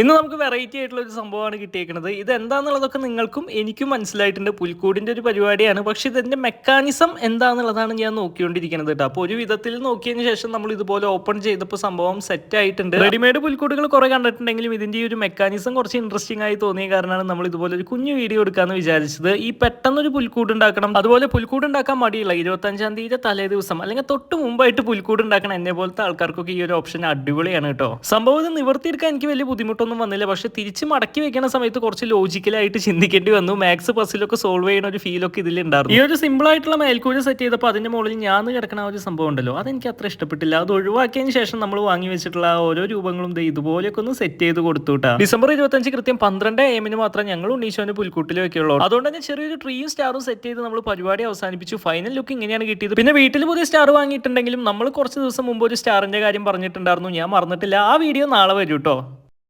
ഇന്ന് നമുക്ക് വെറൈറ്റി ആയിട്ടുള്ള ഒരു സംഭവമാണ് കിട്ടിയേക്കുന്നത്. ഇത് എന്താണെന്നുള്ളതൊക്കെ നിങ്ങൾക്കും എനിക്കും മനസ്സിലായിട്ടുണ്ട്. പുൽക്കൂടിന്റെ ഒരു പരിപാടിയാണ്. പക്ഷെ ഇതിന്റെ മെക്കാനിസം എന്താണെന്നുള്ളതാണ് ഞാൻ നോക്കിക്കൊണ്ടിരിക്കുന്നത് കേട്ടോ. അപ്പോൾ ഒരു വിധത്തിൽ നോക്കിയതിന് ശേഷം നമ്മൾ ഇതുപോലെ ഓപ്പൺ ചെയ്തപ്പോൾ സംഭവം സെറ്റ് ആയിട്ടുണ്ട്. റെഡിമെയ്ഡ് പുൽക്കൂടുകൾ കുറെ കണ്ടിട്ടുണ്ടെങ്കിലും ഇതിന്റെ ഈ ഒരു മെക്കാനിസം കുറച്ച് ഇൻട്രസ്റ്റിംഗ് ആയി തോന്നിയ കാരണമാണ് നമ്മൾ ഇതുപോലെ ഒരു കുഞ്ഞു വീഡിയോ എടുക്കാന്ന് വിചാരിച്ചത്. ഈ പെട്ടെന്ന് ഒരു പുൽക്കൂട് ഉണ്ടാക്കണം. അതുപോലെ പുൽക്കൂട് ഉണ്ടാക്കാൻ മടിയുള്ള ഇരുപത്തഞ്ചാം തീയതി തലേ ദിവസം അല്ലെങ്കിൽ തൊട്ട് മുമ്പായിട്ട് പുൽക്കൂട് ഉണ്ടാക്കണം എന്നെ പോലത്തെ ആൾക്കാർക്കൊക്കെ ഈ ഒരു ഓപ്ഷൻ അടിപൊളിയാണ് കേട്ടോ. സംഭവം ഇത് നിവർത്തിയെടുക്കാൻ എനിക്ക് വലിയ ബുദ്ധിമുട്ടൊന്നും വന്നില്ല. പക്ഷെ തിരിച്ച് മടക്കി വെക്കുന്ന സമയത്ത് കുറച്ച് ലോജിക്കലായിട്ട് ചിന്തിക്കേണ്ടി വന്നു. മാത്സ് പസിലൊക്കെ സോൾവ് ചെയ്യുന്ന ഒരു ഫീലൊക്കെ ഇതിലുണ്ടായിരുന്നു ഈ ഒരു സിമ്പിൾ ആയിട്ടുള്ള മേൽക്കൂര സെറ്റ് ചെയ്തപ്പോൾ അതിന്റെ മുകളിൽ ഞാൻ കിടക്കുന്ന ഒരു സംഭവം ഉണ്ടല്ലോ. അതെനിക്ക് അത്ര ഇഷ്ടപ്പെട്ടില്ല. അത് ഒഴിവാക്കിയതിന് ശേഷം നമ്മൾ വാങ്ങി വെച്ചിട്ടുള്ള ഓരോ രൂപങ്ങളും ഇതുപോലെയൊക്കെ ഒന്ന് സെറ്റ് ചെയ്ത് കൊടുത്തു കേട്ടോ ഡിസംബർ ഇരുപത്തഞ്ച് കൃത്യം പന്ത്രണ്ട് എമ്മിന് മാത്രം ഞങ്ങൾ ഉണ്ണീശോന്റെ പുൽക്കൂട്ടിൽ വെക്കുള്ളൂ. അതുകൊണ്ട് തന്നെ ചെറിയൊരു ട്രീയും സ്റ്റാറും സെറ്റ് ചെയ്ത് നമ്മൾ പരിപാടി അവസാനിപ്പിച്ചു. ഫൈനൽ ലുക്ക് ഇങ്ങനെയാണ് കിട്ടിയത്. പിന്നെ വീട്ടിൽ പുതിയ സ്റ്റാർ വാങ്ങിയിട്ടുണ്ടെങ്കിലും നമ്മൾ കുറച്ച് ദിവസം മുമ്പ് ഒരു സ്റ്റാറിന്റെ കാര്യം പറഞ്ഞിട്ടുണ്ടായിരുന്നു. ഞാൻ മറന്നിട്ടില്ല. ആ വീഡിയോ നാളെ വരും കേട്ടോ